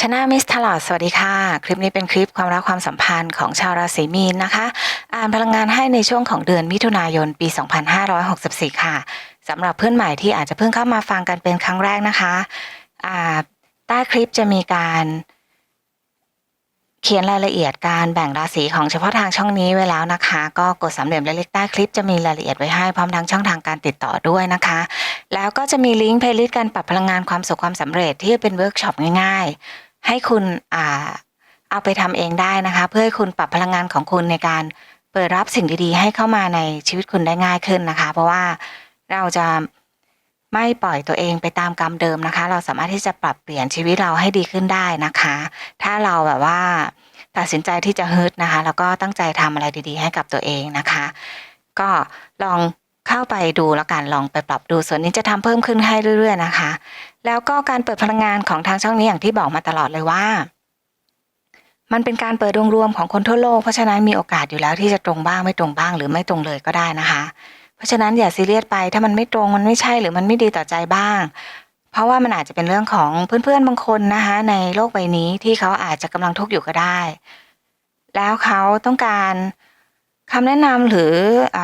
ชนะมิสทลอดสวัสดีค่ะ คลิปนี้เป็นคลิปความรักความสัมพันธ์ของชาวราศีมีนนะคะ อ่านพลังงานให้ในช่วงของเดือนมิถุนายนปี 2564 ค่ะสำหรับเพื่อนใหม่ที่อาจจะเพิ่งเข้ามาฟังกันเป็นครั้งแรกนะคะอ่าใต้คลิปจะมีการเขียนรายละเอียดการแบ่งราศีของเฉพาะทางช่องนี้ไว้แล้วนะคะ ก็กดสามเหลี่ยมเล็กๆใต้คลิปจะมีรายละเอียดไว้ให้พร้อมทั้งช่องทางการติดต่อด้วยนะคะ แล้วก็จะมีลิงก์เพลย์ลิสต์การปรับพลังงานความสุขความสำเร็จที่เป็นเวิร์กช็อปง่ายๆ ให้คุณอ่าเอาไปทำเองได้นะคะ เพื่อให้คุณปรับพลังงานของคุณในการเปิดรับสิ่งดีๆ ให้เข้ามาในชีวิตคุณได้ง่ายขึ้นนะคะ เพราะว่าเราจะไม่ปล่อยตัวเองไปตามกรรมเดิมนะคะ เราสามารถที่จะปรับเปลี่ยนชีวิตเราให้ดีขึ้นได้นะคะ ถ้าเราแบบว่าตัดสินใจที่จะฮึดนะคะ แล้วก็ตั้งใจทำอะไรดี ๆ ให้กับตัวเองนะคะ ก็ลอง เข้าไปดูแล้วกันลองไปปรับดูส่วนนี้จะทำเพิ่มขึ้นให้เรื่อยๆนะคะ แล้วก็การเปิดพลังงานของทางช่องนี้อย่างที่บอกมาตลอดเลยว่า มันเป็นการเปิดดวงรวมของคนทั่วโลกเพราะฉะนั้นมีโอกาสอยู่แล้วที่จะตรงบ้างไม่ตรงบ้างหรือไม่ตรงเลยก็ได้นะคะ เพราะฉะนั้นอย่าซีเรียสไปถ้ามันไม่ตรงมันไม่ใช่หรือมันไม่ดีต่อใจบ้าง เพราะว่ามันอาจจะเป็นเรื่องของเพื่อนๆบางคนนะคะ ในโลกใบนี้ที่เขาอาจจะกำลังทุกข์อยู่ก็ได้ แล้วเขาต้องการคำแนะนำหรืออ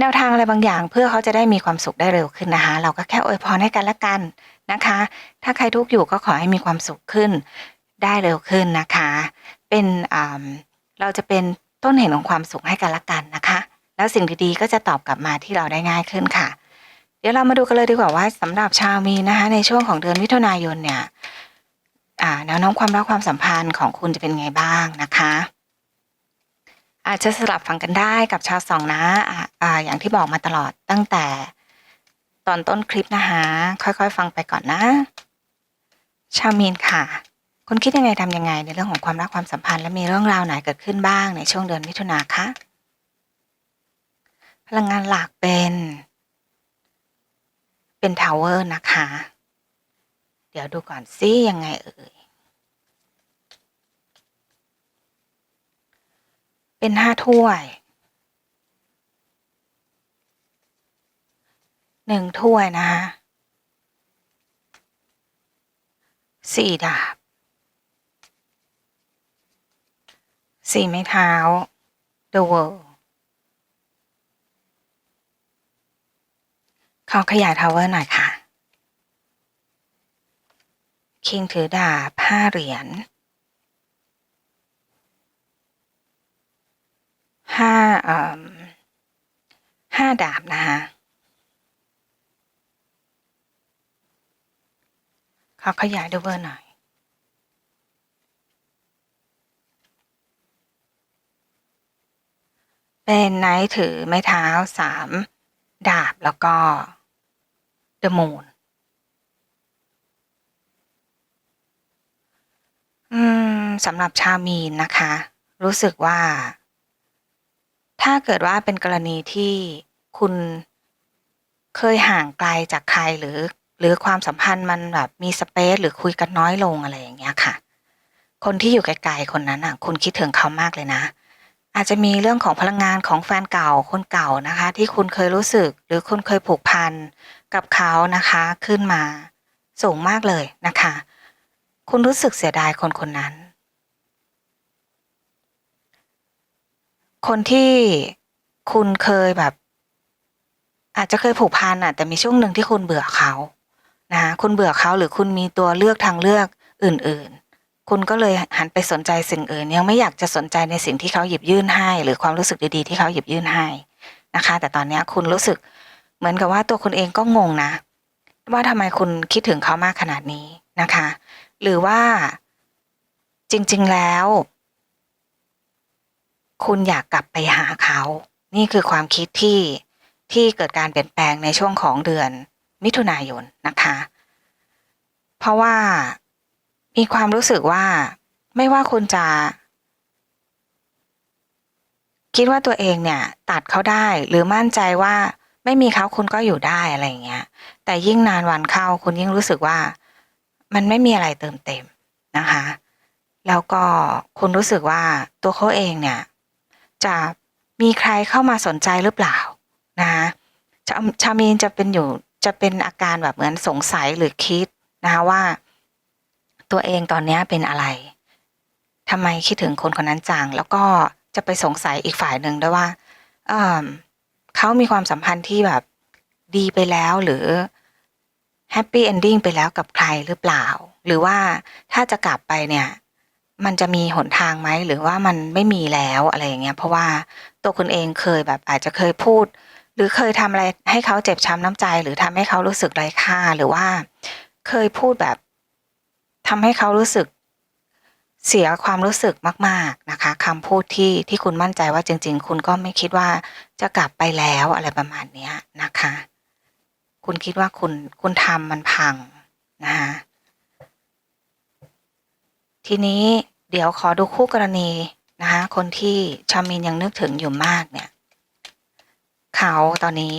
แนวทางอะไรบางอย่างเพื่อเขาจะได้มีความสุขได้เร็วขึ้นนะคะ เราก็แค่อวยพรให้กันละกันนะคะ ถ้าใครทุกข์อยู่ก็ขอให้มีความสุขขึ้น ได้เร็วขึ้นนะคะ เป็นเราจะเป็นต้นเหตุของความสุขให้กันละกันนะคะ แล้วสิ่งดีๆก็จะตอบกลับมาที่เราได้ง่ายขึ้นค่ะ เดี๋ยวเรามาดูกันเลยดีกว่าว่าสำหรับชาวมีนะคะ ในช่วงของเดือนมิถุนายนเนี่ยแนวโน้มความรักความสัมพันธ์ของคุณจะเป็นไงบ้างนะคะ อาจจะสลับฟังกันได้กับชาวสองนะอ่าอาอย่างที่บอกมาตลอดตั้งแต่ตอนต้นคลิปนะคะค่อยๆ ฟังไปก่อนนะ ชาวมีนค่ะ คุณคิดยังไงทำยังไง ในเรื่องของความรักความสัมพันธ์และมีเรื่องราวไหนเกิดขึ้นบ้างในช่วงเดือนมิถุนาคะพลังงานหลักเป็น เป็นทาวเวอร์นะคะ เดี๋ยวดูก่อนซิยังไงเอ่ย เป็นห้าถ้วยหนึ่งถ้วยนะคะสี่ดาบสี่ไม้เท้า The World ขอขยายทาวเวอร์หน่อยค่ะ คิงถือดาบห้าเหรียญ ห้าห้าดาบนะคะขอขยายดูเวอร์หน่อยเป็นไนท์ถือไม้เท้าสามดาบแล้วก็เดอะมูนสำหรับชาวมีนนะคะ รู้สึกว่า ถ้าเกิดว่าเป็นกรณีที่คุณเคยห่างไกลจากใครหรือ หรือความสัมพันธ์มันแบบมีสเปซหรือคุยกันน้อยลงอะไรอย่างเงี้ยค่ะ คนที่อยู่ไกลๆคนนั้นอะ คุณคิดถึงเขามากเลยนะ อาจจะมีเรื่องของพลังงานของแฟนเก่าคนเก่านะคะ ที่คุณเคยรู้สึก หรือคุณเคยผูกพันกับเขานะคะ ขึ้นมาสูงมากเลยนะคะ คุณรู้สึกเสียดายคนคนนั้น คนที่คุณเคยแบบ อาจจะเคยผูกพันอะแต่มีช่วงหนึ่งที่คุณเบื่อเขานะคะคุณเบื่อเขาหรือคุณมีตัวเลือกทางเลือกอื่น ๆ คุณก็เลยหันไปสนใจสิ่งอื่น ยังไม่อยากจะสนใจในสิ่งที่เขาหยิบยื่นให้ หรือความรู้สึกดีๆที่เขาหยิบยื่นให้นะคะ แต่ตอนนี้คุณรู้สึกเหมือนกับว่าตัวคุณเองก็งงนะ ว่าทำไมคุณคิดถึงเขามากขนาดนี้นะคะ หรือว่าจริง ๆแล้ว คุณอยากกลับไปหาเขา นี่คือความคิดที่ที่เกิดการเปลี่ยนแปลงในช่วงของเดือนมิถุนายนนะคะ เพราะว่ามีความรู้สึกว่าไม่ว่าคุณจะ คิดว่าตัวเองเนี่ย ตัดเขาได้หรือมั่นใจว่าไม่มีเขาคุณก็อยู่ได้อะไรอย่างเงี้ย แต่ยิ่งนานวันเข้าคุณยิ่งรู้สึกว่า มันไม่มีอะไรเติมเต็มนะคะ แล้วก็คุณรู้สึกว่าตัวเขาเองเนี่ย จะมีใครเข้ามาสนใจหรือเปล่านะคะชาชามีนจะเป็นอยู่จะเป็นอาการแบบเหมือนสงสัยหรือคิดนะคะว่า ตัวเองตอนนี้เป็นอะไรทำไมคิดถึงคนคนนั้นจังแล้วก็จะไปสงสัยอีกฝ่ายหนึ่งด้วยว่าเเขามีความสัมพันธ์ที่แบบดีไปแล้วหรือแฮปปี้เอนดิ้งไปแล้วกับใครหรือเปล่า หรือว่าถ้าจะกลับไปเนี่ย มันจะมีหนทางไหมหรือว่ามันไม่มีแล้วอะไรอย่างเงี้ย เพราะว่าตัวคุณเองเคยแบบอาจจะเคยพูด หรือเคยทำอะไรให้เขาเจ็บช้ำน้ำใจ หรือทำให้เขารู้สึกไร้ค่าหรือว่า เคยพูดแบบทำให้เขารู้สึกเสียความรู้สึกมาก ๆนะคะคำพูดที่ที่คุณมั่นใจว่าจริง ๆ คุณก็ไม่คิดว่าจะกลับไปแล้วอะไรประมาณเนี้ยนะคะ คุณคิดว่าคุณคุณทำมันพังนะคะ ทีนี้เดี๋ยวขอดูคู่กรณีนะคะคนที่ชามินยังนึกถึงอยู่มากเนี่ย เขาตอนนี้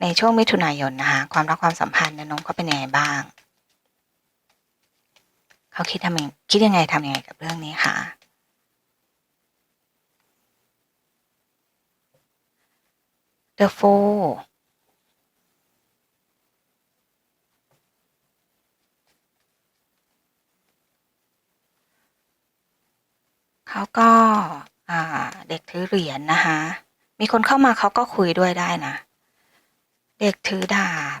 ในช่วงมิถุนายนนะคะความรักความสัมพันธ์นวโน้มเขาเป็นยังไงบ้าง เขาคิดทำยังคิดยังไงทำยังไงกับเรื่องนี้คะ The Fool เขาก็าเด็กถือเหรียญนะคะ มีคนเข้ามาเขาก็คุยด้วยได้นะ เด็กถือดาบ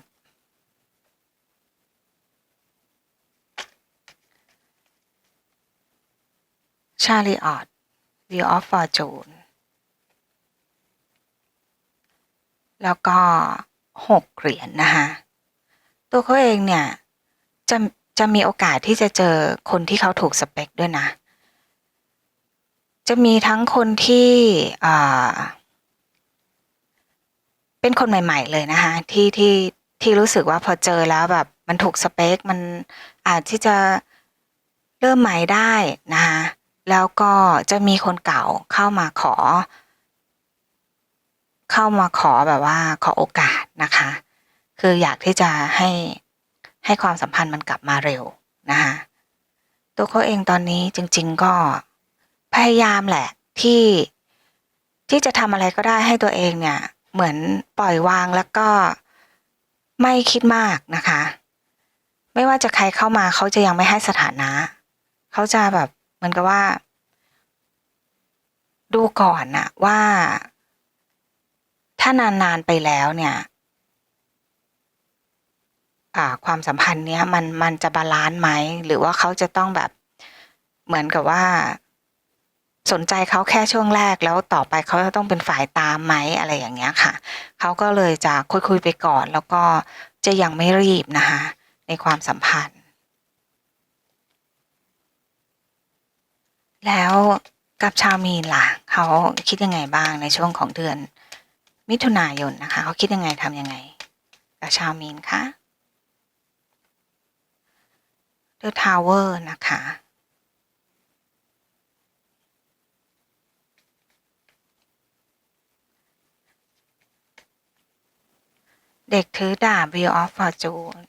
ชาลีออต Wheel of Fortune แล้วก็หกเหรียญนะคะ ตัวเขาเองเนี่ย จะจะมีโอกาสที่จะเจอคนที่เขาถูกสเปคด้วยนะ จะมีทั้งคนที่เป็นคนใหม่ ๆ เลยนะคะที่ที่ที่รู้สึกว่าพอเจอแล้วแบบมันถูกสเปค มันอาจที่จะเริ่มใหม่ได้นะคะแล้วก็จะมีคนเก่าเข้ามาขอ เข้ามาขอแบบว่าขอโอกาสนะคะ คืออยากที่จะให้ให้ความสัมพันธ์มันกลับมาเร็วนะคะตัวเขาเองตอนนี้จริง ๆ ก็ พยายามแหละ ที่ที่จะทำอะไรก็ได้ให้ตัวเองเนี่ย เหมือนปล่อยวางแล้วก็ไม่คิดมากนะคะ ไม่ว่าจะใครเข้ามาเขาจะยังไม่ให้สถานะ เขาจะแบบเหมือนกับว่า ดูก่อนนะว่า ถ้านานๆไปแล้วเนี่ยความสัมพันธ์เนี้ยมันมันจะบาลานซ์ไหม หรือว่าเขาจะต้องแบบเหมือนกับว่า สนใจเขาแค่ช่วงแรกแล้วต่อไปเขาจะต้องเป็นฝ่ายตามไหมอะไรอย่างเงี้ยค่ะ เขาก็เลยจะคุยๆไปก่อน แล้วก็จะยังไม่รีบนะคะ ในความสัมพันธ์ แล้วกับชาวมีนล่ะ เขาคิดยังไงบ้างในช่วงของเดือน มิถุนายนนะคะ เขาคิดยังไงทำยังไง กับชาวมีนคะ The Tower นะคะ เด็กถือดาบ Wheel of Fortune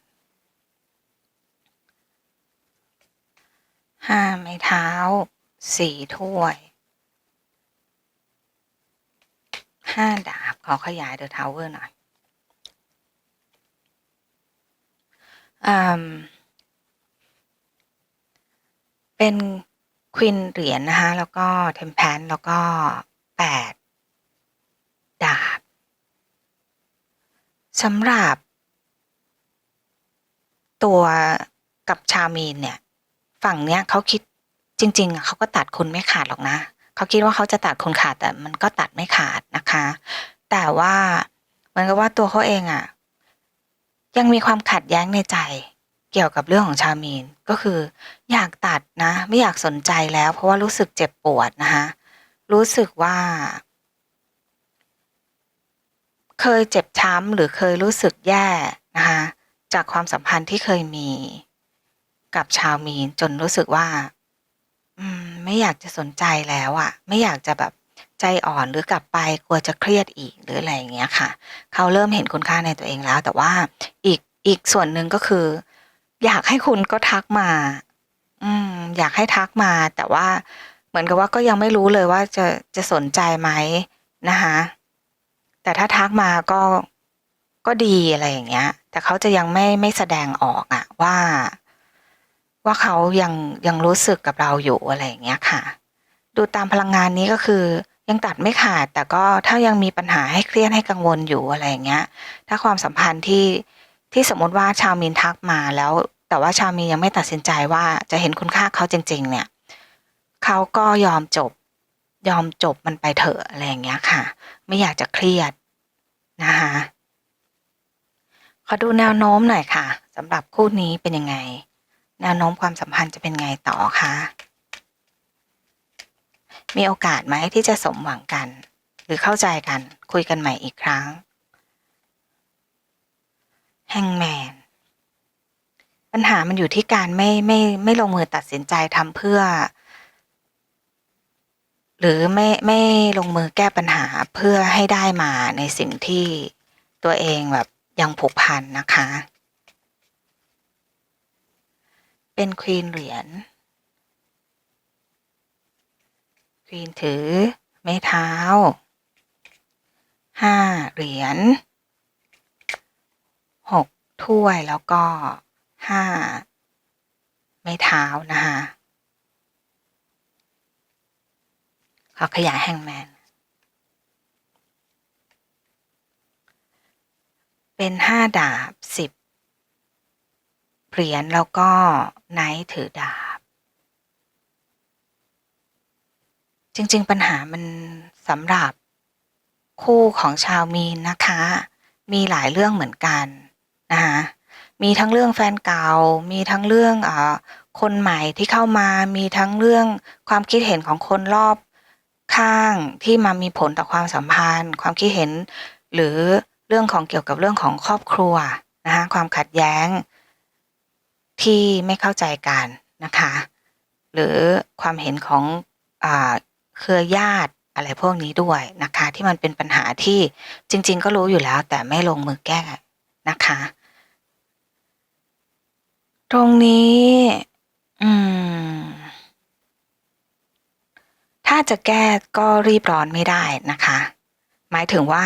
ห้าไม้เท้า สี่ถ้วย ห้าดาบ ขอขยาย The Tower หน่อยเป็นควินเหรียญนะคะ แล้วก็เทมเพนแล้วก็แปดดาบ สำหรับ ตัวกับชาวมีนเนี่ย ฝั่งเนี้ยเขาคิดจริงๆเขาก็ตัดคุณไม่ขาดหรอกนะเขาคิดว่าเขาจะตัดคุณขาดแต่มันก็ตัดไม่ขาดนะคะ แต่ว่าเหมือนกับว่าตัวเขาเองอะยังมีความขัดแย้งในใจเกี่ยวกับเรื่องของชาวมีนก็คือ อยากตัดนะ ไม่อยากสนใจแล้ว เพราะว่ารู้สึกเจ็บปวดนะคะรู้สึกว่า เคยเจ็บช้ำหรือเคยรู้สึกแย่นะคะจากความสัมพันธ์ที่เคยมี กับชาวมีนจนรู้สึกว่า อืม ไม่อยากจะสนใจแล้วอะไม่อยากจะแบบใจอ่อนหรือกลับไปกลัวจะเครียดอีกหรืออะไรอย่างเงี้ยค่ะ เขาเริ่มเห็นคุณค่าในตัวเองแล้ว แต่ว่าอีกอีกส่วนหนึ่งก็คือ อยากให้คุณก็ทักมา อืม อยากให้ทักมา แต่ว่าเหมือนกับว่าก็ยังไม่รู้เลยว่าจะจะสนใจไหมนะคะ แต่ถ้าทักมาก็ก็ดีอะไรอย่างเงี้ย แต่เขาจะยังไม่ไม่แสดงออกอะว่า ว่าเขายังยังรู้สึกกับเราอยู่อะไรอย่างเงี้ยค่ะ ดูตามพลังงานนี้ก็คือ ยังตัดไม่ขาด แต่ก็ถ้ายังมีปัญหาให้เครียดให้กังวลอยู่อะไรอย่างเงี้ย ถ้าความสัมพันธ์ที่ที่สมมติว่าชาวมีนทักมาแล้ว แต่ว่าชาวมีนยังไม่ตัดสินใจว่าจะเห็นคุณค่าเขาจริง ๆ เนี่ยเขาก็ยอมจบ ยอมจบมันไปเถอะอะไรอย่างเงี้ยค่ะ ไม่อยากจะเครียดนะคะขอดูแนวโน้มหน่อยค่ะสำหรับคู่นี้เป็นยังไง แนวโน้มความสัมพันธ์จะเป็นไงต่อคะมีโอกาสไหมที่จะสมหวังกัน หรือเข้าใจกันคุยกันใหม่อีกครั้งแฮงแมนปัญหามันอยู่ที่การไม่ไม่ไม่ลงมือตัดสินใจทำเพื่อ หรือไม่ไม่ลงมือแก้ปัญหาเพื่อให้ได้มาในสิ่งที่ตัวเองแบบยังผูกพันนะคะ เป็นควีนเหรียญควีนถือ ไม้เท้าห้าเหรียญหกถ้วยแล้วก็ห้าไม้เท้านะคะ ขอขยายแฮงแมน เป็นห้าดาบสิบเหรียญแล้วก็ไนท์ถือดาบ จริง ๆ ปัญหามันสำหรับคู่ของชาวมีนนะคะ มีหลายเรื่องเหมือนกันนะคะมีทั้งเรื่องแฟนเก่า มีทั้งเรื่องอคนใหม่ที่เข้ามา มีทั้งเรื่องความคิดเห็นของคนรอบ ข้างที่มามีผลต่อความสัมพันธ์ ความคิดเห็น หรือเรื่องของเกี่ยวกับเรื่องของครอบครัวนะคะความขัดแย้ง ที่ไม่เข้าใจกันนะคะ หรือความเห็นของอเครือญาติอะไรพวกนี้ด้วยนะคะ ที่มันเป็นปัญหาที่จริง ๆ ก็รู้อยู่แล้ว แต่ไม่ลงมือแก้นะคะ ตรงนี้ อืม ถ้า จะแก้ก็รีบร้อนไม่ได้นะคะ หมายถึงว่า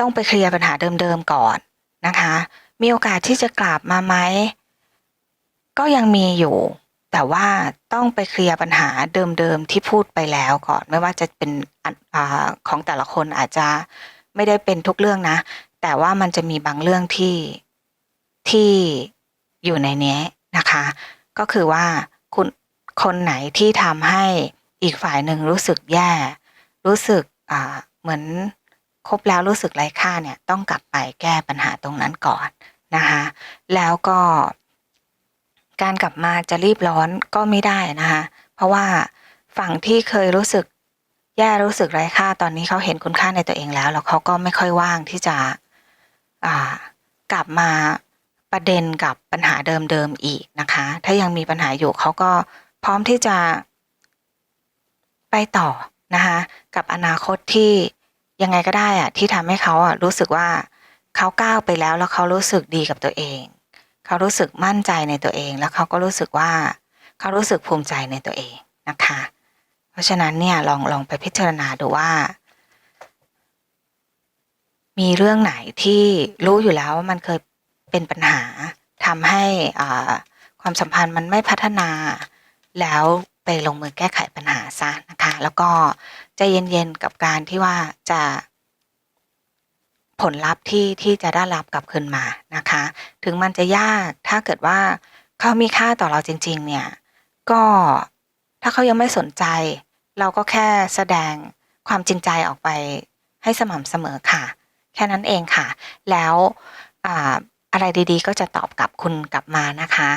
ต้องไปเคลียร์ปัญหาเดิมๆก่อนนะคะ มีโอกาสที่จะกลับมาไหมก็ยังมีอยู่ แต่ว่าต้องไปเคลียร์ปัญหาเดิมๆที่พูดไปแล้วก่อน ไม่ว่าจะเป็นอของแต่ละคนอาจจะไม่ได้เป็นทุกเรื่องนะ แต่ว่ามันจะมีบางเรื่องที่ที่อยู่ในนี้นะคะ ก็คือว่าคุณคนไหนที่ทำให้ อีกฝ่ายหนึ่งรู้สึกแย่ รู้สึกเหมือนคบแล้วรู้สึกไร้ค่าเนี่ยต้องกลับไปแก้ปัญหาตรงนั้นก่อนนะคะแล้วก็ การกลับมาจะรีบร้อนก็ไม่ได้นะคะเพราะว่าฝั่งที่เคยรู้สึกแย่รู้สึกไร้ค่าตอนนี้เขาเห็นคุณค่าในตัวเองแล้ว แล้วเขาก็ไม่ค่อยว่างที่จะกลับมาประเด็นกับปัญหาเดิมๆอีกนะคะ ถ้ายังมีปัญหาอยู่เขาก็พร้อมที่จะ ไปต่อนะคะกับอนาคตที่ยังไงก็ได้อะที่ทำให้เขาอะรู้สึกว่าเขาก้าวไปแล้วแล้วเขารู้สึกดีกับตัวเอง เขารู้สึกมั่นใจในตัวเอง แล้วเขาก็รู้สึกว่าเขารู้สึกภูมิใจในตัวเองนะคะ เพราะฉะนั้นเนี่ยลองลองไปพิจารณาดูว่า มีเรื่องไหนที่รู้อยู่แล้วว่ามันเคยเป็นปัญหาทำให้ความสัมพันธ์มันไม่พัฒนาแล้ว ลงมือแก้ไขปัญหาซะนะคะ แล้วก็ใจเย็นๆกับการที่ว่าจะผลลัพธ์ที่ที่จะได้รับกลับคืนมานะคะ ถึงมันจะยากถ้าเกิดว่าเขามีค่าต่อเราจริง ๆ เนี่ย ก็ถ้าเขายังไม่สนใจ เราก็แค่แสดงความจริงใจออกไปให้สม่ำเสมอค่ะ แค่นั้นเองค่ะ แล้วอะไรดีๆ ก็จะตอบกลับคุณกลับมานะคะ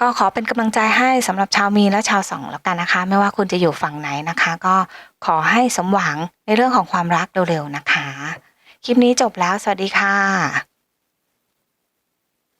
ก็ขอเป็นกำลังใจให้สำหรับชาวมีและชาวสองแล้วกันนะคะ ไม่ว่าคุณจะอยู่ฝั่งไหนนะคะ ก็ขอให้สมหวังในเรื่องของความรักเร็วๆนะคะ คลิปนี้จบแล้ว สวัสดีค่ะ